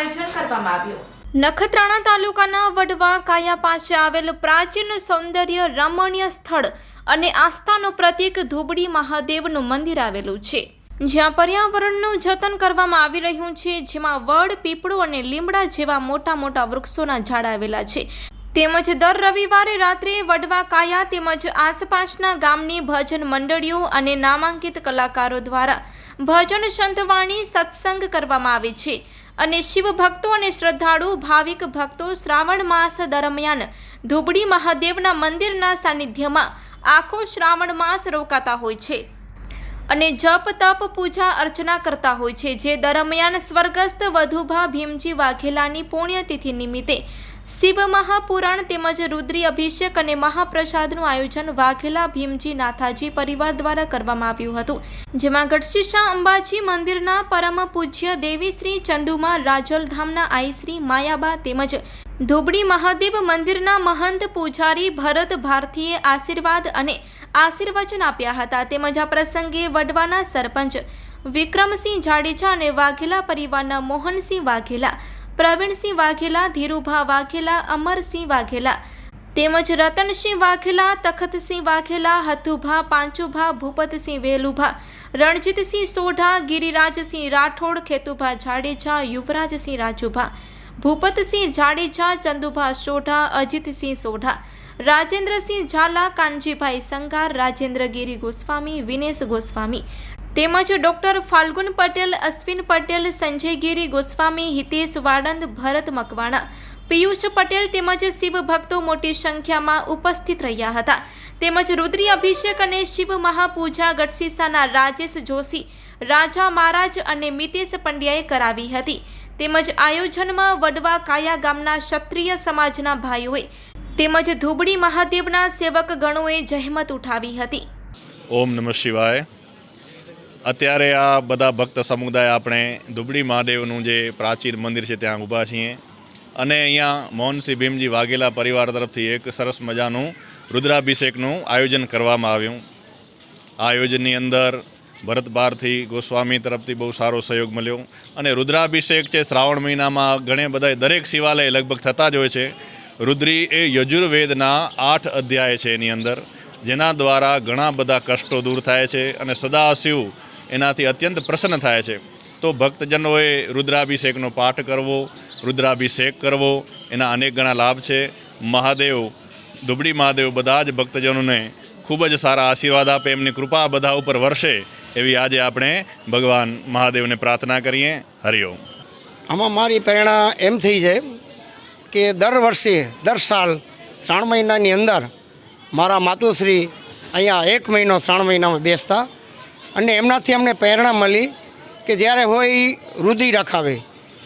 આયોજન કરવામાં આવ્યું. નખત્રાણા તાલુકાના વડવા કાયા પાસે આવેલ પ્રાચીન સૌંદર્ય રમણીય સ્થળ અને આસ્થાનું પ્રતીક ધુબડી મહાદેવનું મંદિર આવેલું છે. જ્યાં પર્યાવરણનું જતન કરવામાં આવી રહ્યું છે, જેમાં વડ, પીપળો અને લીમડા જેવા મોટા મોટા વૃક્ષોના ઝાડ આવેલા છે. તેમજ દર રવિવારે રાત્રે વડવા કાયા તેમજ આસપાસના ગામની ભજન મંડળીઓ અને નામાંકિત કલાકારો દ્વારા ભજન સંતવાણી સત્સંગ કરવામાં આવે છે. અને શિવ ભક્તો અને શ્રદ્ધાળુ ભાવિક ભક્તો શ્રાવણ માસ દરમિયાન ધુબડી મહાદેવના મંદિરના સાનિધ્યમાં આખો શ્રાવણ માસ રોકાતા હોય છે અને જપ, તપ, પૂજા, અર્ચના કરતા હોય છે, જે દરમિયાન સ્વર્ગસ્થ વધુભા ભીમજી વાઘેલાની પુણ્યતિથિ નિમિત્તે શિવ મહાપુરાણ તેમજ રુદ્રી અભિષેક અને મહાપ્રસાદનું આયોજન વાઘેલા ભીમજી નાથાજી પરિવાર દ્વારા કરવામાં આવ્યું હતું, જેમાં ગઢશીશા અંબાજી મંદિરના પરમ પૂજ્ય દેવી શ્રી ચંદુમા રાજલધામના આઈ શ્રી માયાબા તેમજ ધુબડી મહાદેવ મંદિરના મહંત પૂજારી ભરત ભારતીએ આશીર્વાદ અને આશીર્વચન આપ્યા હતા. તેમજ આ પ્રસંગે વડવાના સરપંચ વિક્રમસિંહ જાડેજા અને વાઘેલા પરિવારના મોહનસિંહ વાઘેલા પ્રવીણસિંહ વાઘેલા, ધીરુભા વાઘેલા, અમરસિંહ વાઘેલા તેમજ રતનસિંહ વાઘેલા, તખતસિંહ વાઘેલા હતુભા પાંચુભા, ભૂપતસિંહ વેલુભા, રણજીતસિંહ સોઢા, ગિરિરાજસિંહ રાઠોડ, ખેતુભા જાડેજા, યુવરાજસિંહ રાજુભા, ભૂપતસિંહ જાડેજા, ચંદુભા સોઢા, અજીતસિંહ સોઢા, રાજેન્દ્રસિંહ ઝાલા, કાનજીભાઈ સંગાર, રાજેન્દ્રગીરી ગોસ્વામી, વિનેશ ગોસ્વામી તેમજ ડોક્ટર ફાલ્ગુન પટેલ, અશ્વિન પટેલ સંજયગીરી ગોસ્વામી, હિતેશ વાડંદ, ભરત મકવાણા, પિયુષ પટેલ તેમજ શિવ ભક્તો મોટી સંખ્યામાં ઉપસ્થિત રહ્યા હતા. તેમજ રુદ્રી અભિષેક અને શિવ મહાપૂજા ગઢસીસાના રાજેશ જોશી, રાજા મહારાજ અને મિતેશ પંડ્યાએ કરાવી હતી. તેમજ આયોજનમાં વડવા કાયા ગામના ક્ષત્રિય સમાજના ભાઈઓએ તેમજ ધુબડી મહાદેવના સેવક ગણોએ જહેમત ઉઠાવી હતી. ઓમ નમઃ શિવાય. અત્યારે આ બધા ભક્ત સમુદાય આપણે દુબળી મહાદેવનું જે પ્રાચીન મંદિર છે ત્યાં ઊભા છીએ. અને અહીંયા મોહનસિંહ ભીમજી વાઘેલા પરિવાર તરફથી એક સરસ મજાનું રુદ્રાભિષેકનું આયોજન કરવામાં આવ્યું. આ આયોજનની અંદર ભરત બારથી ગોસ્વામી તરફથી બહુ સારો સહયોગ મળ્યો. અને રુદ્રાભિષેક છે શ્રાવણ મહિનામાં ઘણે બધા દરેક શિવાલય લગભગ થતા જ હોય છે. રુદ્રી એ યજુર્વેદના આઠ અધ્યાય છે એની અંદર, જેના દ્વારા ઘણા બધા કષ્ટો દૂર થાય છે અને સદાશિવ એનાથી અત્યંત પ્રસન્ન થાય છે. તો ભક્તજનોએ રુદ્રાભિષેકનો પાઠ કરવો, રુદ્રાભિષેક કરવો, એના અનેક ગણા લાભ છે. મહાદેવ, દુબળી મહાદેવ બધા જ ભક્તજનોને ખૂબ જ સારા આશીર્વાદ આપે, એમની કૃપા બધા ઉપર વરસે એવી આજે આપણે ભગવાન મહાદેવને પ્રાર્થના કરીએ. હરિઓમ આમાં મારી પ્રેરણા એમ થઈ છે કે દર વર્ષે, દર સાલ શ્રાવણ મહિનાની અંદર મારા માતુશ્રી અહીંયા એક મહિનો શ્રાવણ મહિનામાં બેસતા અને એમનાથી અમને પ્રેરણા મળી કે જ્યારે હોય એ રુદ્રી રખાવે.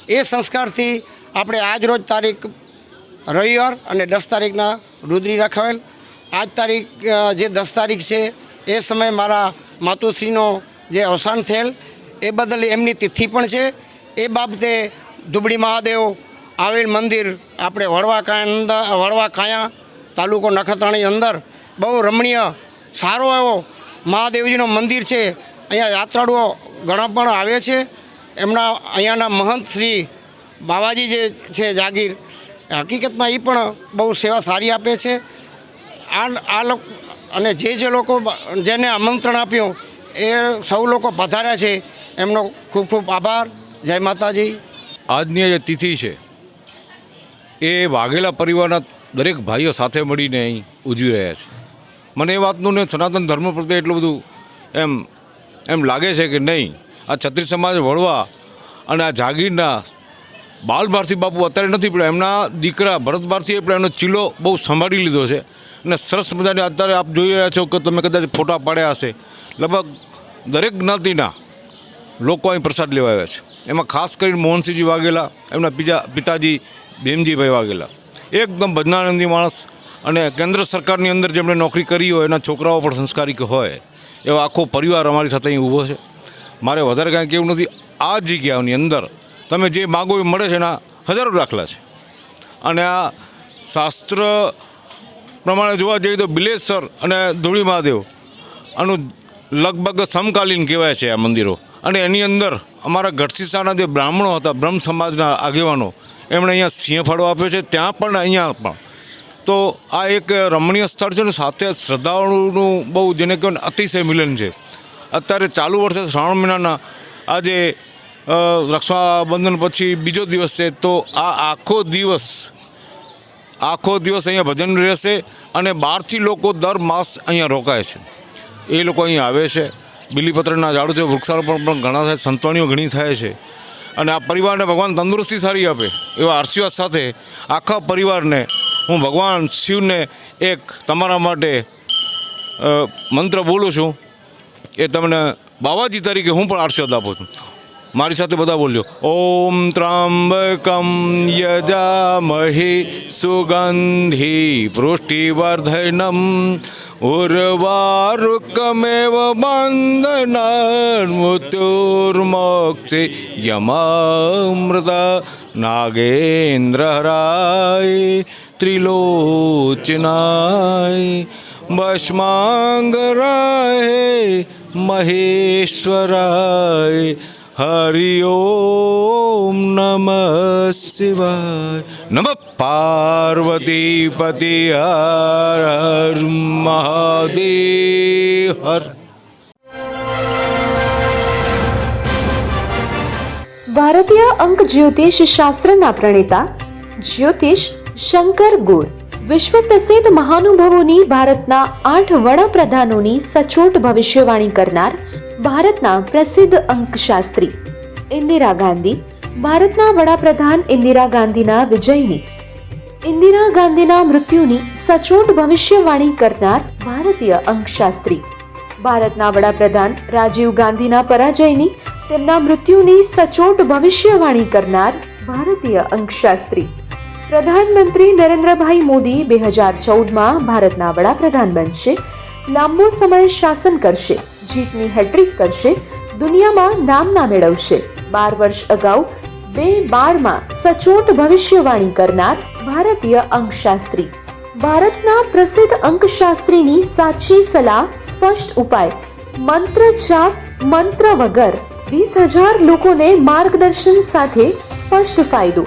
એ સંસ્કારથી આપણે આજ રોજ તારીખ રવિવાર અને દસ તારીખના રુદ્રી રખાવેલ. આજ તારીખ જે દસ તારીખ છે, એ સમયે મારા માતુશ્રીનો જે અવસાન થયેલ, એ બદલ એમની તિથિ પણ છે. એ બાબતે ધુબડી મહાદેવ આવેલ મંદિર આપણે વડવા કાયા વડવા કાયા તાલુકો નખત્રાણી અંદર બહુ રમણીય, સારો એવો મહાદેવજીનો મંદિર છે. અહીંયા યાત્રાળુઓ ઘણા પણ આવે છે. એમના અહીંયાના મહંત શ્રી બાવાજી જે છે જાગીર, હકીકતમાં એ પણ બહુ સેવા સારી આપે છે. આ આ લોકો, અને જે જે લોકો જેને આમંત્રણ આપ્યું, એ સૌ લોકો પધાર્યા છે. એમનો ખૂબ ખૂબ આભાર. જય માતાજી. આજની જે તિથિ છે, એ વાઘેલા પરિવારના દરેક ભાઈઓ સાથે મળીને અહીં ઉજવી રહ્યા છે. મને એ વાતનું ને સનાતન ધર્મ પ્રત્યે એટલું બધું એમ એમ લાગે છે કે નહીં. આ છત્રીસ સમાજ વળવા અને આ જાગીરના બાલ ભારતી બાપુ અત્યારે નથી પણ એમના દીકરા ભરત ભારતીએ પણ એમનો ચીલો બહુ સંભાળી લીધો છે. અને સરસ મજાની અત્યારે આપ જોઈ રહ્યા છો કે તમે કદાચ ફોટા પાડ્યા હશે. લગભગ દરેક જ્ઞાતિના લોકો અહીં પ્રસાદ લેવા આવ્યા છે. એમાં ખાસ કરીને મોહનસિંહજી વાઘેલા, એમના બીજા પિતાજી ભીમજીભાઈ વાઘેલા. એકદમ ભજનાનંદી માણસ અને કેન્દ્ર સરકારની અંદર જેમણે નોકરી કરી હોય, એના છોકરાઓ પણ સંસ્કારિક હોય, એવો આખો પરિવાર અમારી સાથે અહીં ઊભો છે. મારે વધારે કાંઈ કેવું નથી. આ જગ્યાઓની અંદર તમે જે માગો એ મળે છે એના હજારો દાખલા છે. અને આ શાસ્ત્ર પ્રમાણે જોવા જઈએ તો બિલેશ્વર અને ધૂળી મહાદેવ આનું લગભગ સમકાલીન કહેવાય છે આ મંદિરો. અને એની અંદર અમારા ગઢસીસાના જે બ્રાહ્મણો હતા, બ્રહ્મ સમાજના આગેવાનો, એમણે અહીંયા સિંહ ફાળો આપ્યો છે. ત્યાં પણ અહીંયા પણ તો આ એક રમણીય સ્થળ છે ને સાથે શ્રદ્ધાળુનું બહુ જેને કહેવાય અતિશય મિલન છે. અત્યારે ચાલુ વર્ષે શ્રાવણ મહિનાના આજે રક્ષાબંધન પછી બીજો દિવસ છે, તો આ આખો દિવસ આખો દિવસ અહીંયા ભજન રહેશે અને બહારથી લોકો દર માસ અહીંયા રોકાય છે. એ લોકો અહીં આવે છે. બીલીપત્રના ઝાડુ છે, વૃક્ષારોપણ પણ ઘણા થાય સંતવાણીઓ ઘણી થાય છે. અને આ પરિવારને ભગવાન તંદુરસ્તી સારી આપે એવા આશીર્વાદ સાથે આખા પરિવારને હું ભગવાન શિવને એક તમારા માટે મંત્ર બોલું છું. એ તમને બાવાજી તરીકે હું પણ આશીર્વાદ આપું છું. મારી સાથે બધા બોલ્યો ઓમ ત્રાંબકમ યજામહે સુગંધી પુષ્ટિવર્ધનમ ઉર્વારુકમેવ બંધન મૃત્યુર્મોક્ષે નાગેન્દ્ર નાગેન્દ્રહરાય ત્રિલોચનાય ભસ્માંગરાય મહેશ્વરાય હરિ ઓમ નમ શિવાય નમ પાર્વતીપતિ હર હર મહાદેવ હર ભારતીય અંક જ્યોતિષ શાસ્ત્રના પ્રણેતા જ્યોતિષ શંકર ગુર વિશ્વ પ્રસિદ્ધ મહાનુભાવોની ભારતના આઠ વડાપ્રધાનોની સચોટ ભવિષ્યવાણી કરનાર ભારતના પ્રસિદ્ધ અંકશાસ્ત્રી ઇન્દિરા ગાંધી, ભારતના વડાપ્રધાન ઇન્દિરા ગાંધીના વિજયની, ઇન્દિરા ગાંધીના મૃત્યુની સચોટ ભવિષ્યવાણી કરનાર ભારતીય અંકશાસ્ત્રી, ભારતના વડાપ્રધાન રાજીવ ગાંધીના પરાજયની, તેમના મૃત્યુની સચોટ ભવિષ્યવાણી કરનાર ભારતીય અંકશાસ્ત્રી. પ્રધાનમંત્રી નરેન્દ્રભાઈ મોદી બે હજાર ચૌદમાં ભારતના વડાપ્રધાન બનશે. લાંબો સમય શાસન કરશે. જીતની હેટ્રિક કરશે. દુનિયામાં નામના મેળવશે. બાર વર્ષ અગાઉ બે બારમાં સચોટ ભવિષ્યવાણી કરનાર ભારતીય અંકશાસ્ત્રી. ભારતના પ્રસિદ્ધ અંકશાસ્ત્રીની સાચી સલાહ, સ્પષ્ટ ઉપાય, મંત્ર છાપ મંત્ર વગર વીસ હજાર લોકોને માર્ગદર્શન સાથે સ્પષ્ટ ફાયદો.